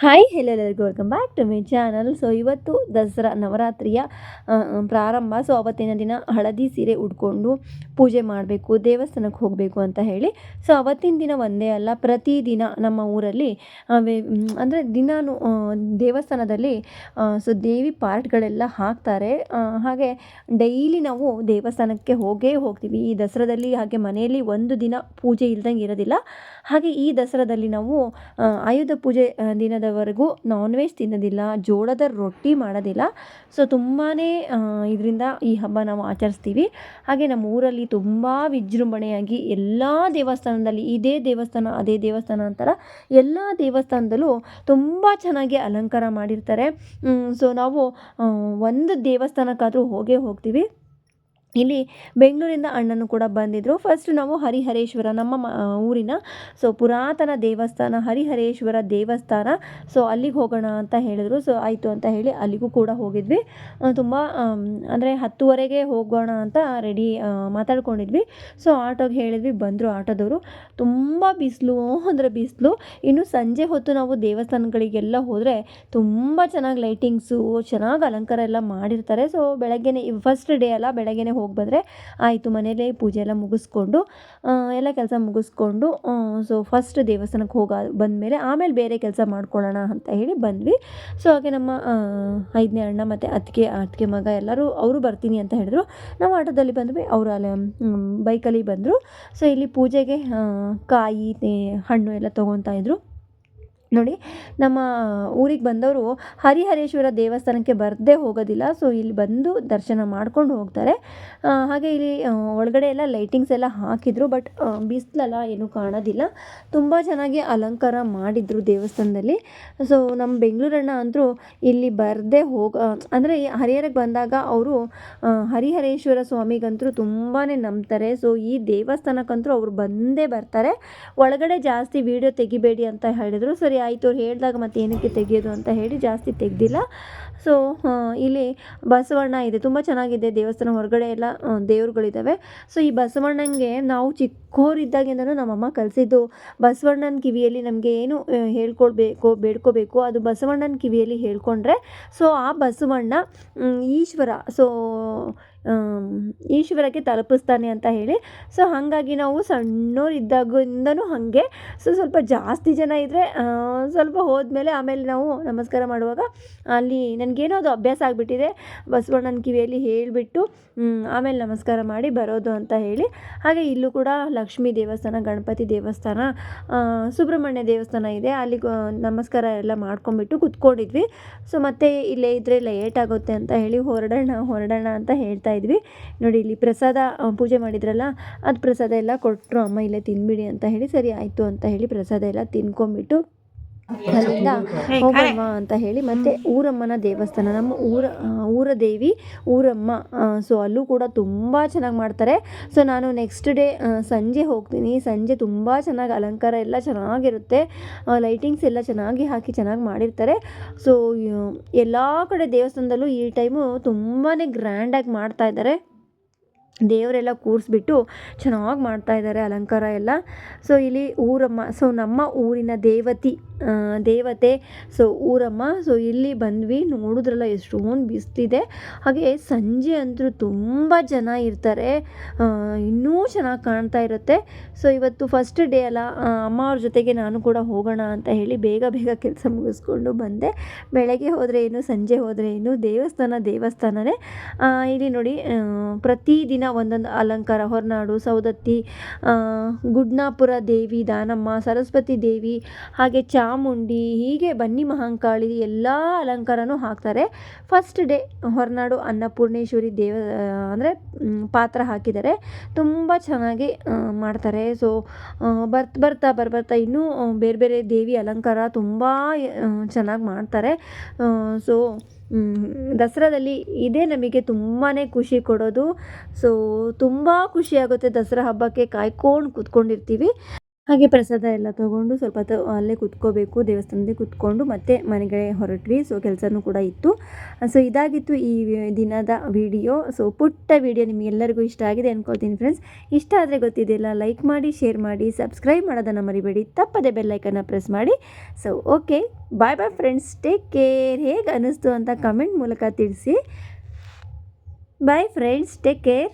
Hi hello ಎಲ್ಲರಿಗೂ welcome back to my channel so ಇವತ್ತು ದಸರಾ ನವರಾತ್ರಿಯ ಪ್ರಾರಂಭ. ಸೊ ಅವತ್ತಿನ ದಿನ ಹಳದಿ ಸೀರೆ ಉಟ್ಕೊಂಡು ಪೂಜೆ ಮಾಡಬೇಕು ದೇವಸ್ಥಾನಕ್ಕೆ ಹೋಗಬೇಕು ಅಂತ ಹೇಳಿ. ಸೊ ಅವತ್ತಿನ ದಿನ ಒಂದೇ ಅಲ್ಲ ಪ್ರತಿದಿನ ನಮ್ಮ ಊರಲ್ಲಿ ಅಂದರೆ ದಿನಾನು ದೇವಸ್ಥಾನದಲ್ಲಿ ಸೊ ದೇವಿ ಪಾರ್ಟ್ಗಳೆಲ್ಲ ಹಾಕ್ತಾರೆ. ಹಾಗೆ ಡೈಲಿ ನಾವು ದೇವಸ್ಥಾನಕ್ಕೆ ಹೋಗೇ ಹೋಗ್ತೀವಿ. ಈ ದಸರಾದಲ್ಲಿ ಹಾಗೆ ಮನೆಯಲ್ಲಿ ಒಂದು ದಿನ ಪೂಜೆ ಇಲ್ದಂಗೆ ಇರೋದಿಲ್ಲ. ಹಾಗೆ ಈ ದಸರಾದಲ್ಲಿ ನಾವು ಆಯುಧ ಪೂಜೆ ಆ, ದಿನದವರೆಗೂ ನಾನ್ ವೆಜ್ ತಿನ್ನೋದಿಲ್ಲ, ಜೋಳದ ರೊಟ್ಟಿ ಮಾಡೋದಿಲ್ಲ. ಸೊ ತುಂಬಾ ಇದರಿಂದ ಈ ಹಬ್ಬ ನಾವು ಆಚರಿಸ್ತೀವಿ. ಹಾಗೆ ನಮ್ಮ ಊರಲ್ಲಿ ತುಂಬ ವಿಜೃಂಭಣೆಯಾಗಿ ಎಲ್ಲ ದೇವಸ್ಥಾನದಲ್ಲಿ ಇದೇ ದೇವಸ್ಥಾನ, ಅದೇ ದೇವಸ್ಥಾನ ಅಂತಾರ, ಎಲ್ಲ ದೇವಸ್ಥಾನದಲ್ಲೂ ತುಂಬ ಚೆನ್ನಾಗಿ ಅಲಂಕಾರ ಮಾಡಿರ್ತಾರೆ. ಸೊ ನಾವು ಒಂದು ದೇವಸ್ಥಾನಕ್ಕಾದರೂ ಹೋಗೇ ಹೋಗ್ತೀವಿ. ಇಲ್ಲಿ ಬೆಂಗಳೂರಿಂದ ಅಣ್ಣನು ಕೂಡ ಬಂದಿದ್ದರು ಫಸ್ಟ್ ನಾವು ಹರಿಹರೇಶ್ವರ, ನಮ್ಮ ಊರಿನ ಸೊ ಪುರಾತನ ದೇವಸ್ಥಾನ, ಹರಿಹರೇಶ್ವರ ದೇವಸ್ಥಾನ. ಸೊ ಅಲ್ಲಿಗೆ ಹೋಗೋಣ ಅಂತ ಹೇಳಿದ್ರು. ಸೊ ಆಯಿತು ಅಂತ ಹೇಳಿ ಅಲ್ಲಿಗೂ ಕೂಡ ಹೋಗಿದ್ವಿ. ತುಂಬ ಅಂದರೆ ಹತ್ತುವರೆಗೆ ಹೋಗೋಣ ಅಂತ ರೆಡಿ ಮಾತಾಡ್ಕೊಂಡಿದ್ವಿ. ಸೊ ಆಟೋಗೆ ಹೇಳಿದ್ವಿ, ಬಂದರು ಆಟೋದವರು. ತುಂಬ ಬಿಸಿಲು, ಅಂದರೆ ಬಿಸಿಲು. ಇನ್ನು ಸಂಜೆ ಹೊತ್ತು ನಾವು ದೇವಸ್ಥಾನಗಳಿಗೆಲ್ಲ ಹೋದರೆ ತುಂಬ ಚೆನ್ನಾಗಿ ಲೈಟಿಂಗ್ಸು ಚೆನ್ನಾಗಿ ಅಲಂಕಾರ ಎಲ್ಲ ಮಾಡಿರ್ತಾರೆ. ಸೊ ಬೆಳಗ್ಗೆನೇ ಫಸ್ಟ್ ಡೇ ಅಲ್ಲ, ಬೆಳಗ್ಗೆನೇ ಹೋಗಿ ಬಂದರೆ ಆಯಿತು ಮನೇಲೇ ಪೂಜೆ ಎಲ್ಲ ಮುಗಿಸ್ಕೊಂಡು ಎಲ್ಲ ಕೆಲಸ ಮುಗಿಸ್ಕೊಂಡು ಸೊ ಫಸ್ಟ್ ದೇವಸ್ಥಾನಕ್ಕೆ ಹೋಗ, ಬಂದಮೇಲೆ ಆಮೇಲೆ ಬೇರೆ ಕೆಲಸ ಮಾಡ್ಕೊಳ್ಳೋಣ ಅಂತ ಹೇಳಿ ಬಂದ್ವಿ. ಸೊ ಹಾಗೆ ನಮ್ಮ ಐದನೇ ಅಣ್ಣ ಮತ್ತು ಅತ್ತಿಗೆ ಅತ್ತಿಗೆ ಮಗ ಎಲ್ಲರೂ ಅವರು ಬರ್ತೀನಿ ಅಂತ ಹೇಳಿದ್ರು. ನಾವು ಆಟೋದಲ್ಲಿ ಬಂದ್ವಿ, ಅವರು ಅಲ್ಲಿ ಬೈಕಲ್ಲಿ ಬಂದರು. ಸೊ ಇಲ್ಲಿ ಪೂಜೆಗೆ ಕಾಯಿ ಹಣ್ಣು ಎಲ್ಲ ತೊಗೊತಾ ಇದ್ರು. ನೋಡಿ, ನಮ್ಮ ಊರಿಗೆ ಬಂದವರು ಹರಿಹರೇಶ್ವರ ದೇವಸ್ಥಾನಕ್ಕೆ ಬರದೇ ಹೋಗೋದಿಲ್ಲ. ಸೊ ಇಲ್ಲಿ ಬಂದು ದರ್ಶನ ಮಾಡ್ಕೊಂಡು ಹೋಗ್ತಾರೆ. ಹಾಗೆ ಇಲ್ಲಿ ಒಳಗಡೆ ಎಲ್ಲ ಲೈಟಿಂಗ್ಸ್ ಎಲ್ಲ ಹಾಕಿದ್ರು ಬಟ್ ಬಿಸಿಲಲ್ಲ ಏನೂ ಕಾಣೋದಿಲ್ಲ. ತುಂಬ ಚೆನ್ನಾಗಿ ಅಲಂಕಾರ ಮಾಡಿದ್ರು ದೇವಸ್ಥಾನದಲ್ಲಿ. ಸೊ ನಮ್ಮ ಬೆಂಗಳೂರಣ್ಣ ಅಂದರು ಇಲ್ಲಿ ಬರದೇ ಹೋಗ ಅಂದರೆ ಹರಿಹರಕ್ಕೆ ಬಂದಾಗ ಅವರು ಹರಿಹರೇಶ್ವರ ಸ್ವಾಮಿಗಂತರೂ ತುಂಬಾ ನಂಬ್ತಾರೆ. ಸೊ ಈ ದೇವಸ್ಥಾನಕ್ಕಂತರೂ ಅವರು ಬಂದೇ ಬರ್ತಾರೆ. ಒಳಗಡೆ ಜಾಸ್ತಿ ವಿಡಿಯೋ ತೆಗಿಬೇಡಿ ಅಂತ ಹೇಳಿದರು. ಸರಿ ಆಯಿತು, ಅವ್ರು ಹೇಳಿದಾಗ ಮತ್ತೆ ಏನಕ್ಕೆ ತೆಗೆಯೋದು ಅಂತ ಹೇಳಿ ಜಾಸ್ತಿ ತೆಗೆದಿಲ್ಲ. ಸೊ ಇಲ್ಲಿ ಬಸವಣ್ಣ ಇದೆ. ತುಂಬ ಚೆನ್ನಾಗಿದೆ ದೇವಸ್ಥಾನ. ಹೊರಗಡೆ ಎಲ್ಲ ದೇವರುಗಳಿದ್ದಾವೆ ಸೊ ಈ ಬಸವಣ್ಣನಿಗೆ ನಾವು ಚಿಕ್ಕವರಿದ್ದಾಗಿಂದನೂ ನಮ್ಮಮ್ಮ ಕಲಿಸಿದ್ದು ಬಸವಣ್ಣನ ಕಿವಿಯಲ್ಲಿ ನಮಗೆ ಏನು ಹೇಳ್ಕೊಳ್ಬೇಕು ಬೇಡ್ಕೋಬೇಕು, ಅದು ಬಸವಣ್ಣನ ಕಿವಿಯಲ್ಲಿ ಹೇಳ್ಕೊಂಡ್ರೆ. ಸೊ ಆ ಬಸವಣ್ಣ ಈಶ್ವರ ಸೊ ಈಶ್ವರಕ್ಕೆ ತಲುಪಿಸ್ತಾನೆ ಅಂತ ಹೇಳಿ. ಸೊ ಹಾಗಾಗಿ ನಾವು ಸಣ್ಣವರಿದ್ದಾಗಿಂದನೂ ಹಾಗೆ. ಸೊ ಸ್ವಲ್ಪ ಜಾಸ್ತಿ ಜನ ಇದ್ದರೆ ಸ್ವಲ್ಪ ಹೋದ್ಮೇಲೆ ಆಮೇಲೆ ನಾವು ನಮಸ್ಕಾರ ಮಾಡುವಾಗ ಅಲ್ಲಿ ನನಗೇನೋ ಅದು ಅಭ್ಯಾಸ ಆಗಿಬಿಟ್ಟಿದೆ. ಬಸವಣ್ಣನ ಕಿವಿಯಲ್ಲಿ ಹೇಳಿಬಿಟ್ಟು ಆಮೇಲೆ ನಮಸ್ಕಾರ ಮಾಡಿ ಬರೋದು ಅಂತ ಹೇಳಿ. ಹಾಗೆ ಇಲ್ಲೂ ಕೂಡ ಲಕ್ಷ್ಮೀ ದೇವಸ್ಥಾನ, ಗಣಪತಿ ದೇವಸ್ಥಾನ ಸುಬ್ರಹ್ಮಣ್ಯ ದೇವಸ್ಥಾನ ಇದೆ. ಅಲ್ಲಿ ನಮಸ್ಕಾರ ಎಲ್ಲ ಮಾಡ್ಕೊಂಬಿಟ್ಟು ಕುತ್ಕೊಂಡಿದ್ವಿ. ಸೊ ಮತ್ತೆ ಇಲ್ಲೇ ಇದ್ದರೆ ಲೇಟ್ ಆಗುತ್ತೆ ಅಂತ ಹೇಳಿ ಹೊರಡೋಣ ಹೊರಡೋಣ ಅಂತ ಹೇಳ್ತಾ ಇದ್ವಿ. ನೋಡಿ, ಇಲ್ಲಿ ಪ್ರಸಾದ ಪೂಜೆ ಮಾಡಿದ್ರಲ್ಲ, ಅದು ಪ್ರಸಾದ ಎಲ್ಲ ಕೊಟ್ಟರು ಅಮ್ಮ, ಇಲ್ಲೇ ತಿನ್ಬಿಡಿ ಅಂತ ಹೇಳಿ, ಸರಿ ಆಯಿತು ಅಂತ ಹೇಳಿ ಪ್ರಸಾದ ಎಲ್ಲ ತಿನ್ಕೊಂಬಿಟ್ಟು ಅಲ್ಲಿಂದ ಹೋಗಮ್ಮ ಅಂತ ಹೇಳಿ ಮತ್ತೆ ಊರಮ್ಮನ ದೇವಸ್ಥಾನ ನಮ್ಮ ಊರ ಊರ ದೇವಿ ಊರಮ್ಮ ಸೊ ಅಲ್ಲೂ ಕೂಡ ತುಂಬ ಚೆನ್ನಾಗಿ ಮಾಡ್ತಾರೆ. ಸೊ ನಾನು ನೆಕ್ಸ್ಟ್ ಡೇ ಸಂಜೆ ಹೋಗ್ತೀನಿ. ಸಂಜೆ ತುಂಬ ಚೆನ್ನಾಗಿ ಅಲಂಕಾರ ಎಲ್ಲ ಚೆನ್ನಾಗಿರುತ್ತೆ. ಲೈಟಿಂಗ್ಸ್ ಎಲ್ಲ ಚೆನ್ನಾಗಿ ಹಾಕಿ ಚೆನ್ನಾಗಿ ಮಾಡಿರ್ತಾರೆ. ಸೊ ಎಲ್ಲ ಕಡೆ ದೇವಸ್ಥಾನದಲ್ಲೂ ಈ ಟೈಮು ತುಂಬಾ ಗ್ರ್ಯಾಂಡಾಗಿ ಮಾಡ್ತಾ ಇದ್ದಾರೆ. ದೇವರೆಲ್ಲ ಕೂರಿಸ್ಬಿಟ್ಟು ಚೆನ್ನಾಗಿ ಮಾಡ್ತಾ ಇದ್ದಾರೆ ಅಲಂಕಾರ ಎಲ್ಲ. ಸೊ ಇಲ್ಲಿ ಊರಮ್ಮ ಸೊ ನಮ್ಮ ಊರಿನ ದೇವತಿ ದೇವತೆ. ಸೊ ಊರಮ್ಮ ಸೊ ಇಲ್ಲಿ ಬಂದ್ವಿ. ನೋಡಿದ್ರಲ್ಲ ಎಷ್ಟೊಂದು ಬಿಸ್ತಿದೆ. ಹಾಗೆ ಸಂಜೆ ಅಂತೂ ತುಂಬ ಜನ ಇರ್ತಾರೆ. ಇನ್ನೂ ಚೆನ್ನಾಗಿ ಕಾಣ್ತಾ ಇರುತ್ತೆ. ಸೊ ಇವತ್ತು ಫಸ್ಟ್ ಡೇ ಅಲ್ಲ. ಅಮ್ಮ ಅವ್ರ ಜೊತೆಗೆ ನಾನು ಕೂಡ ಹೋಗೋಣ ಅಂತ ಹೇಳಿ ಬೇಗ ಬೇಗ ಕೆಲಸ ಮುಗಿಸ್ಕೊಂಡು ಬಂದೆ. ಬೆಳಗ್ಗೆ ಹೋದರೆ ಏನು, ಸಂಜೆ ಹೋದರೆ ಏನು, ದೇವಸ್ಥಾನ ದೇವಸ್ಥಾನನೇ. ಇಲ್ಲಿ ನೋಡಿ ಪ್ರತಿದಿನ ಒಂದೊಂದು ಅಲಂಕಾರ, ಹೊರನಾಡು ಸೌದತ್ತಿ ಗುಡ್ನಾಪುರ ದೇವಿ, ದಾನಮ್ಮ, ಸರಸ್ವತಿ ದೇವಿ, ಹಾಗೆ ಚಾಮುಂಡಿ, ಹೀಗೆ ಬನ್ನಿ ಮಹಾಂಕಾಳಿ ಎಲ್ಲ ಅಲಂಕಾರನೂ ಹಾಕ್ತಾರೆ. ಫಸ್ಟ್ ಡೇ ಹೊರನಾಡು ಅನ್ನಪೂರ್ಣೇಶ್ವರಿ ದೇವ ಅಂದರೆ ಪಾತ್ರ ಹಾಕಿದ್ದಾರೆ. ತುಂಬ ಚೆನ್ನಾಗಿ ಮಾಡ್ತಾರೆ. ಸೊ ಬರ್ತ, ಬರ್ತಾ, ಬರ್ಬರ್ತಾ ಇನ್ನೂ ಬೇರೆ ಬೇರೆ ದೇವಿ ಅಲಂಕಾರ ತುಂಬ ಚೆನ್ನಾಗಿ ಮಾಡ್ತಾರೆ. ಸೊ ದಸರಾದಲ್ಲಿ ಇದೇ ನಮಗೆ ತುಂಬಾ ಖುಷಿ ಕೊಡೋದು. ಸೊ ತುಂಬ ಖುಷಿಯಾಗುತ್ತೆ ದಸರಾ ಹಬ್ಬಕ್ಕೆ ಕಾಯ್ಕೊಂಡು ಕೂತ್ಕೊಂಡಿರ್ತೀವಿ. ಹಾಗೆ ಪ್ರಸಾದ ಎಲ್ಲ ತೊಗೊಂಡು ಸ್ವಲ್ಪ ಹೊತ್ತು ಅಲ್ಲೇ ಕುತ್ಕೋಬೇಕು, ದೇವಸ್ಥಾನದಲ್ಲಿ ಕುತ್ಕೊಂಡು ಮತ್ತೆ ಮನೆಗೆ ಹೊರಟ್ವಿ. ಸೊ ಕೆಲಸನೂ ಕೂಡ ಇತ್ತು. ಸೊ ಇದಾಗಿತ್ತು ಈ ದಿನದ ವಿಡಿಯೋ ಸೊ ಪುಟ್ಟ ವಿಡಿಯೋ ನಿಮಗೆಲ್ಲರಿಗೂ ಇಷ್ಟ ಆಗಿದೆ ಅಂದ್ಕೊಳ್ತೀನಿ ಫ್ರೆಂಡ್ಸ್ ಇಷ್ಟ ಆದರೆ ಗೊತ್ತಿದೆಯಲ್ಲ ಲೈಕ್ ಮಾಡಿ ಶೇರ್ ಮಾಡಿ ಸಬ್ಸ್ಕ್ರೈಬ್ ಮಾಡೋದನ್ನು ಮರಿಬೇಡಿ. ತಪ್ಪದೆ ಬೆಲ್ಲೈಕನ್ನ ಪ್ರೆಸ್ ಮಾಡಿ. So okay bye bye friends take care ಹೇಗೆ ಅನ್ನಿಸ್ತು ಅಂತ ಕಮೆಂಟ್ ಮೂಲಕ ತಿಳಿಸಿ. ಬಾಯ್ ಫ್ರೆಂಡ್ಸ್ ಟೇಕ್ ಕೇರ್